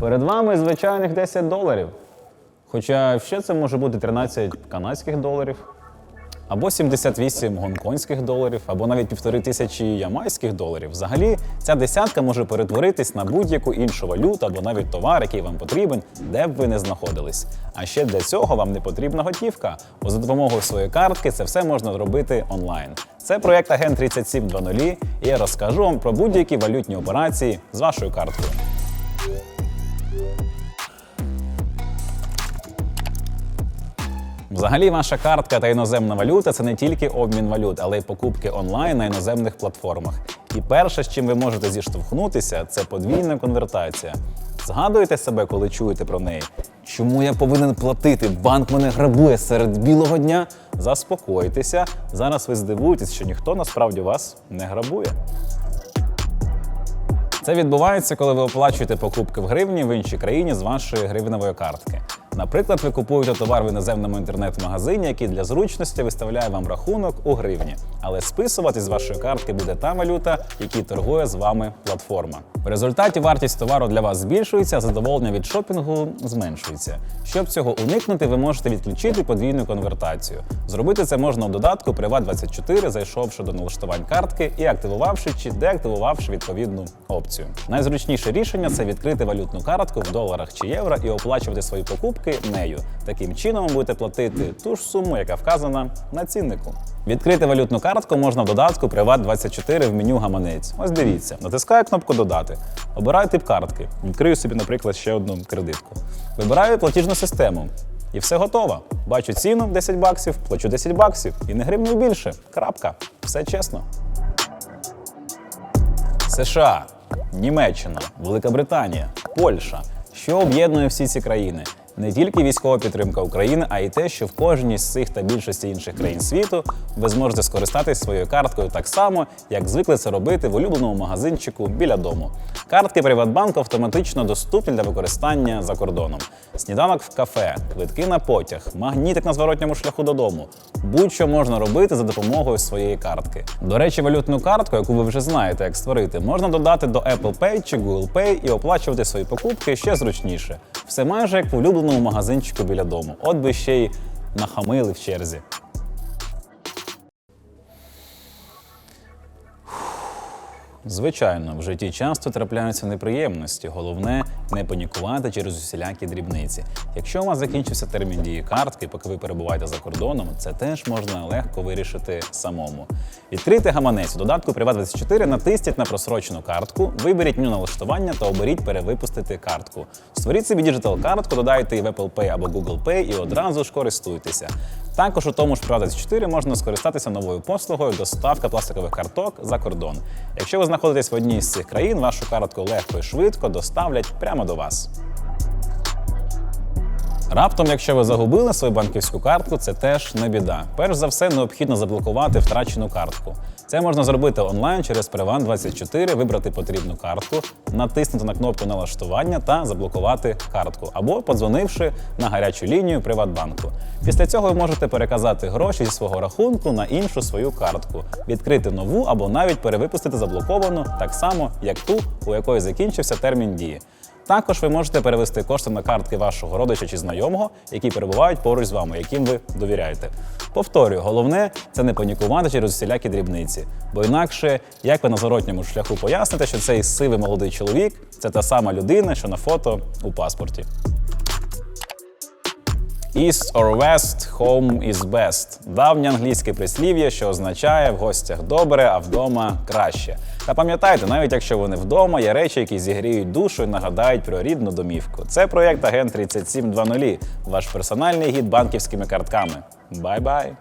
Перед вами звичайних 10 доларів. Хоча ще це може бути 13 канадських доларів, або 78 гонконгських доларів, або навіть півтори тисячі ямайських доларів. Взагалі, ця десятка може перетворитись на будь-яку іншу валюту або навіть товар, який вам потрібен, де б ви не знаходились. А ще для цього вам не потрібна готівка, бо за допомогою своєї картки це все можна зробити онлайн. Це проєкт Агент 3720, і я розкажу вам про будь-які валютні операції з вашою карткою. Взагалі, ваша картка та іноземна валюта це не тільки обмін валют, але й покупки онлайн на іноземних платформах. І перше, з чим ви можете зіштовхнутися, це подвійна конвертація. Згадуєте себе, коли чуєте про неї? Чому я повинен платити? Банк мене грабує серед білого дня. Заспокойтеся. Зараз ви здивуєтесь, що ніхто насправді вас не грабує. Це відбувається, коли ви оплачуєте покупки в гривні в іншій країні з вашої гривневої картки. Наприклад, ви купуєте товар в іноземному інтернет-магазині, який для зручності виставляє вам рахунок у гривні, але списувати з вашої картки буде та валюта, якій торгує з вами платформа. В результаті вартість товару для вас збільшується, а задоволення від шопінгу зменшується. Щоб цього уникнути, ви можете відключити подвійну конвертацію. Зробити це можна у додатку Privat24, зайшовши до налаштувань картки і активувавши чи деактивувавши відповідну опцію. Найзручніше рішення це відкрити валютну картку в доларах чи євро і оплачувати свої покупки нею. Таким чином ви будете платити ту ж суму, яка вказана на ціннику. Відкрити валютну картку можна в додатку Privat24 в меню гаманець. Ось дивіться, натискаю кнопку Додати. Обираю тип картки. Відкрию собі, наприклад, ще одну кредитку. Вибираю платіжну систему. І все готово. Бачу ціну 10 баксів, плачу 10 баксів і не гривню більше. Крапка. Все чесно. США, Німеччина, Велика Британія, Польща. Що об'єднує всі ці країни? Не тільки військова підтримка України, а й те, що в кожній з цих та більшості інших країн світу ви зможете скористатись своєю карткою так само, як звикли це робити в улюбленому магазинчику біля дому. Картки Приватбанку автоматично доступні для використання за кордоном. Сніданок в кафе, квитки на потяг, магнітик на зворотньому шляху додому. Будь-що можна робити за допомогою своєї картки. До речі, валютну картку, яку ви вже знаєте, як створити, можна додати до Apple Pay чи Google Pay і оплачувати свої покупки ще зручніше. Все майже як в улюбленому магазинчику біля дому. От би ще й нахамили в черзі. Звичайно, в житті часто трапляються неприємності. Головне не панікувати через усілякі дрібниці. Якщо у вас закінчився термін дії картки, поки ви перебуваєте за кордоном, це теж можна легко вирішити самому. Відкрийте гаманець у додатку Privat24, натисніть на просрочену картку, виберіть меню налаштування та оберіть перевипустити картку. Створіть собі діджитал картку, додайте в Apple Pay або Google Pay і одразу ж користуйтеся. Також у тому ж Privat24 можна скористатися новою послугою доставка пластикових карток за кордон. Якщо ви знаходитесь в одній з цих країн, вашу картку легко і швидко доставлять прямо до вас. Раптом, якщо ви загубили свою банківську картку, це теж не біда. Перш за все, необхідно заблокувати втрачену картку. Це можна зробити онлайн через Privat24, вибрати потрібну картку, натиснути на кнопку налаштування та заблокувати картку, або подзвонивши на гарячу лінію Приватбанку. Після цього ви можете переказати гроші зі свого рахунку на іншу свою картку, відкрити нову або навіть перевипустити заблоковану так само, як ту, у якої закінчився термін дії. Також ви можете перевести кошти на картки вашого родича чи знайомого, які перебувають поруч з вами, яким ви довіряєте. Повторюю, головне це не панікувати через усілякі дрібниці, бо інакше, як ви на зворотньому шляху поясните, що цей сивий молодий чоловік це та сама людина, що на фото у паспорті. East or West, home is best. Давнє англійське прислів'я, що означає в гостях добре, а вдома краще. Та пам'ятайте, навіть якщо ви не вдома, є речі, які зігріють душу і нагадають про рідну домівку. Це проєкт Агент 3720, ваш персональний гід банківськими картками. Бай-бай!